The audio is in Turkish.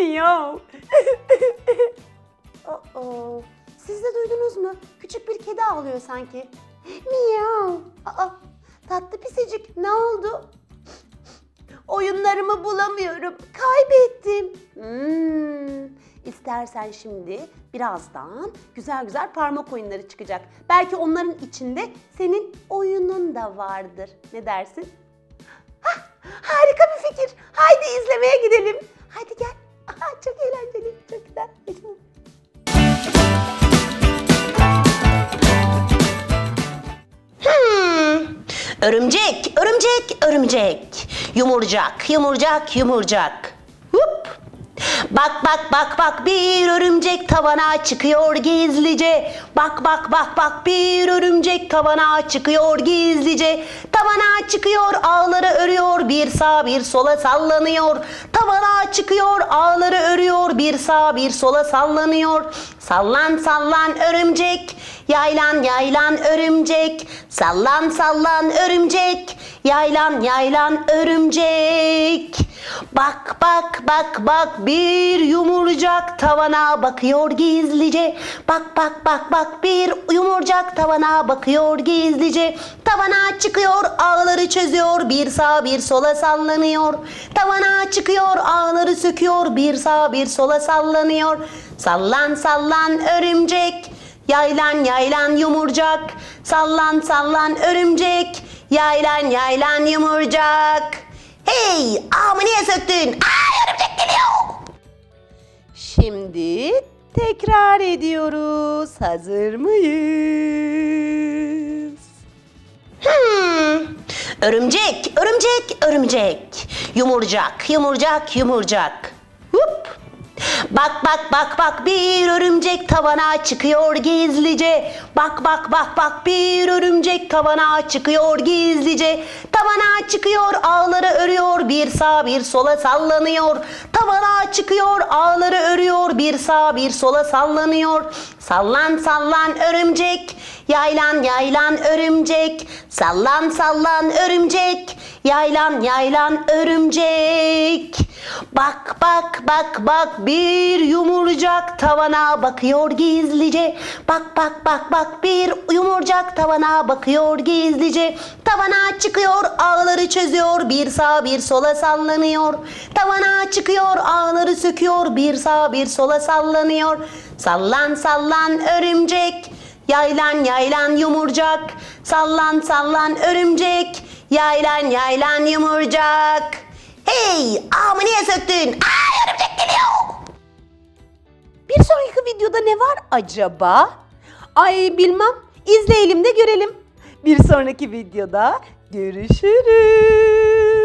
Miyav. oh oh. Siz de duydunuz mu? Küçük bir kedi ağlıyor sanki. Miyav. Aa, tatlı pisicik ne oldu? Oyunlarımı bulamıyorum. Kaybettim. Hmm. İstersen şimdi birazdan güzel güzel parmak oyunları çıkacak. Belki onların içinde senin oyunun da vardır. Ne dersin? Hah, harika bir fikir. Haydi izlemeye gidelim. Haydi gel. Örümcek, örümcek, örümcek. Yumurcak, yumurcak, yumurcak. Hup. Bak bak bak bak bir örümcek tavana çıkıyor gizlice. Bak bak bak bak bir örümcek tavana çıkıyor gizlice. Tavana çıkıyor ağları örüyor bir sağ bir sola sallanıyor. Tavana çıkıyor ağları örüyor bir sağ bir sola sallanıyor. Sallan sallan örümcek. Yaylan yaylan örümcek, sallan sallan örümcek, yaylan yaylan örümcek. Bak bak bak bak bir yumurcak tavana bakıyor gizlice. Bak bak bak bak bir yumurcak tavana bakıyor gizlice. Tavana çıkıyor ağları çözüyor bir sağ bir sola sallanıyor. Tavana çıkıyor ağları söküyor bir sağ bir sola sallanıyor. Sallan sallan örümcek. Yaylan yaylan yumurcak, sallan sallan örümcek, yaylan yaylan yumurcak. Hey, ağımı niye söktün? Ay örümcek geliyor. Şimdi tekrar ediyoruz. Hazır mıyız? Hmm. Örümcek, örümcek, örümcek. Yumurcak, yumurcak, yumurcak. Bak bak bak bak bir örümcek tavana çıkıyor gizlice. Bak bak bak bak bir örümcek tavana çıkıyor gizlice. Tavana çıkıyor ağları örüyor bir sağ bir sola sallanıyor. Tavana çıkıyor ağları örüyor bir sağ bir sola sallanıyor. Sallan sallan örümcek. Yaylan yaylan örümcek, sallan sallan örümcek, yaylan yaylan örümcek. Bak bak bak bak bir yumurcak tavana bakıyor gizlice. Bak bak bak bak bir yumurcak tavana bakıyor gizlice. Tavana çıkıyor ağları çözüyor bir sağ bir sola sallanıyor. Tavana çıkıyor ağları söküyor bir sağ bir sola sallanıyor. Sallan sallan örümcek. Yaylan yaylan yumurcak, sallan sallan örümcek, yaylan yaylan yumurcak. Hey, ağımı niye söktün? Ay örümcek geliyor. Bir sonraki videoda ne var acaba? Ay bilmem. İzleyelim de görelim. Bir sonraki videoda görüşürüz.